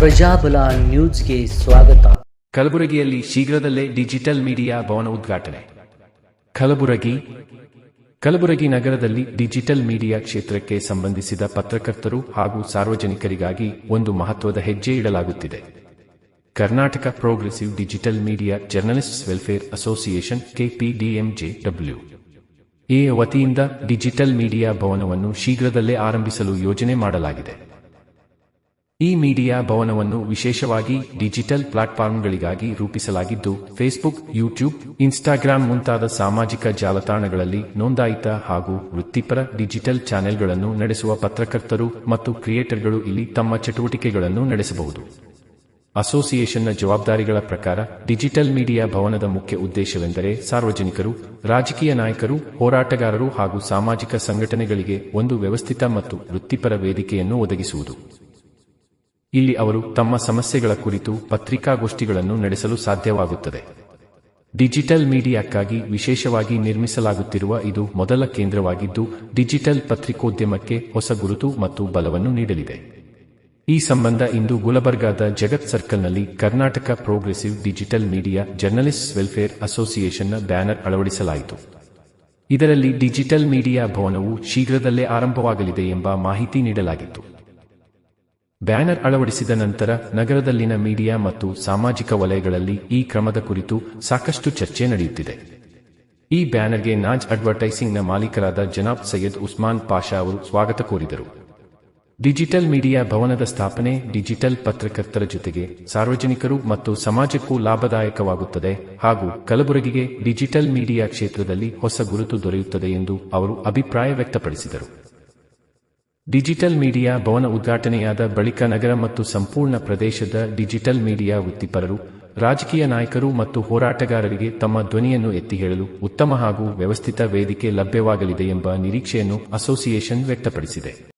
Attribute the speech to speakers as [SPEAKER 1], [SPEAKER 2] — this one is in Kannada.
[SPEAKER 1] ಪ್ರಜಾಬಲ ನ್ಯೂಸ್ಗೆ ಸ್ವಾಗತ.
[SPEAKER 2] ಕಲಬುರಗಿಯಲ್ಲಿ ಶೀಘ್ರದಲ್ಲೇ ಡಿಜಿಟಲ್ ಮೀಡಿಯಾ ಭವನ ಉದ್ಘಾಟನೆ. ಕಲಬುರಗಿ ಕಲಬುರಗಿ ನಗರದಲ್ಲಿ ಡಿಜಿಟಲ್ ಮೀಡಿಯಾ ಕ್ಷೇತ್ರಕ್ಕೆ ಸಂಬಂಧಿಸಿದ ಪತ್ರಕರ್ತರು ಹಾಗೂ ಸಾರ್ವಜನಿಕರಿಗಾಗಿ ಒಂದು ಮಹತ್ವದ ಹೆಜ್ಜೆ ಇಡಲಾಗುತ್ತಿದೆ. Karnataka progressive digital media journalists welfare association KPDMJ W. A ವತಿಯಿಂದ ಡಿಜಿಟಲ್ ಮೀಡಿಯಾ ಭವನವನ್ನು ಶೀಘ್ರದಲ್ಲೇ ಆರಂಭಿಸಲು ಯೋಜನೆ ಮಾಡಲಾಗಿದೆ. ಈ ಮೀಡಿಯಾ ಭವನವನ್ನು ವಿಶೇಷವಾಗಿ ಡಿಜಿಟಲ್ ಪ್ಲಾಟ್ಫಾರ್ಮ್ಗಳಿಗಾಗಿ ರೂಪಿಸಲಾಗಿದ್ದು, ಫೇಸ್ಬುಕ್, ಯೂಟ್ಯೂಬ್ ಇನ್ಸ್ಟಾಗ್ರಾಂ ಮುಂತಾದ ಸಾಮಾಜಿಕ ಜಾಲತಾಣಗಳಲ್ಲಿ ನೋಂದಾಯಿತ ಹಾಗೂ ವೃತ್ತಿಪರ ಡಿಜಿಟಲ್ ಚಾನೆಲ್ಗಳನ್ನು ನಡೆಸುವ ಪತ್ರಕರ್ತರು ಮತ್ತು ಕ್ರಿಯೇಟರ್ಗಳು ಇಲ್ಲಿ ತಮ್ಮ ಚಟುವಟಿಕೆಗಳನ್ನು ನಡೆಸಬಹುದು. ಅಸೋಸಿಯೇಷನ್ನ ಜವಾಬ್ದಾರಿಗಳ ಪ್ರಕಾರ, ಡಿಜಿಟಲ್ ಮೀಡಿಯಾ ಭವನದ ಮುಖ್ಯ ಉದ್ದೇಶವೆಂದರೆ ಸಾರ್ವಜನಿಕರು, ರಾಜಕೀಯ ನಾಯಕರು, ಹೋರಾಟಗಾರರು ಹಾಗೂ ಸಾಮಾಜಿಕ ಸಂಘಟನೆಗಳಿಗೆ ಒಂದು ವ್ಯವಸ್ಥಿತ ಮತ್ತು ವೃತ್ತಿಪರ ವೇದಿಕೆಯನ್ನು ಒದಗಿಸುವುದು. ಇಲ್ಲಿ ಅವರು ತಮ್ಮ ಸಮಸ್ಯೆಗಳ ಕುರಿತು ಪತ್ರಿಕಾಗೋಷ್ಠಿಗಳನ್ನು ನಡೆಸಲು ಸಾಧ್ಯವಾಗುತ್ತದೆ. ಡಿಜಿಟಲ್ ಮೀಡಿಯಾಕ್ಕಾಗಿ ವಿಶೇಷವಾಗಿ ನಿರ್ಮಿಸಲಾಗುತ್ತಿರುವ ಇದು ಮೊದಲ ಕೇಂದ್ರವಾಗಿದ್ದು, ಡಿಜಿಟಲ್ ಪತ್ರಿಕೋದ್ಯಮಕ್ಕೆ ಹೊಸ ಗುರುತು ಮತ್ತು ಬಲವನ್ನು ನೀಡಲಿದೆ. ಈ ಸಂಬಂಧ ಇಂದು ಗುಲಬರ್ಗಾದ Jagat ಸರ್ಕಲ್ನಲ್ಲಿ Karnataka progressive digital media journalist welfare ಅಸೋಸಿಯೇಷನ್ನ banner ಅಳವಡಿಸಲಾಯಿತು. ಇದರಲ್ಲಿ ಡಿಜಿಟಲ್ ಮೀಡಿಯಾ ಭವನವು ಶೀಘ್ರದಲ್ಲೇ ಆರಂಭವಾಗಲಿದೆ ಎಂಬ ಮಾಹಿತಿ ನೀಡಲಾಗಿತ್ತು. ಬ್ಯಾನರ್ ಅಳವಡಿಸಿದ ನಂತರ ನಗರದಲ್ಲಿನ ಮೀಡಿಯಾ ಮತ್ತು ಸಾಮಾಜಿಕ ವಲಯಗಳಲ್ಲಿ ಈ ಕ್ರಮದ ಕುರಿತು ಸಾಕಷ್ಟು ಚರ್ಚೆ ನಡೆಯುತ್ತಿದೆ. ಈ ಬ್ಯಾನರ್ಗೆ ನಾಜ್ ಅಡ್ವರ್ಟೈಸಿಂಗ್ನ ಮಾಲೀಕರಾದ ಜನಾಬ್ ಸೈಯದ್ ಉಸ್ಮಾನ್ ಪಾಷಾ ಅವರು ಸ್ವಾಗತ ಕೋರಿದರು. ಡಿಜಿಟಲ್ ಮೀಡಿಯಾ ಭವನದ ಸ್ಥಾಪನೆ ಡಿಜಿಟಲ್ ಪತ್ರಕರ್ತರ ಜೊತೆಗೆ ಸಾರ್ವಜನಿಕರು ಮತ್ತು ಸಮಾಜಕ್ಕೂ ಲಾಭದಾಯಕವಾಗುತ್ತದೆ ಹಾಗೂ ಕಲಬುರಗಿಗೆ ಡಿಜಿಟಲ್ ಮೀಡಿಯಾ ಕ್ಷೇತ್ರದಲ್ಲಿ ಹೊಸ ಗುರುತು ದೊರೆಯುತ್ತದೆ ಎಂದು ಅವರು ಅಭಿಪ್ರಾಯ ವ್ಯಕ್ತಪಡಿಸಿದರು. ಡಿಜಿಟಲ್ ಮೀಡಿಯಾ ಭವನ ಉದ್ಘಾಟನೆಯಾದ ಬಳಿಕ ನಗರ ಮತ್ತು ಸಂಪೂರ್ಣ ಪ್ರದೇಶದ ಡಿಜಿಟಲ್ ಮೀಡಿಯಾ ವೃತ್ತಿಪರರು, ರಾಜಕೀಯ ನಾಯಕರು ಮತ್ತು ಹೋರಾಟಗಾರರಿಗೆ ತಮ್ಮ ಧ್ವನಿಯನ್ನು ಎತ್ತಿ ಹೇಳಲು ಉತ್ತಮ ಹಾಗೂ ವ್ಯವಸ್ಥಿತ ವೇದಿಕೆ ಲಭ್ಯವಾಗಲಿದೆ ಎಂಬ ನಿರೀಕ್ಷೆಯನ್ನು ಅಸೋಸಿಯೇಷನ್ ವ್ಯಕ್ತಪಡಿಸಿದೆ.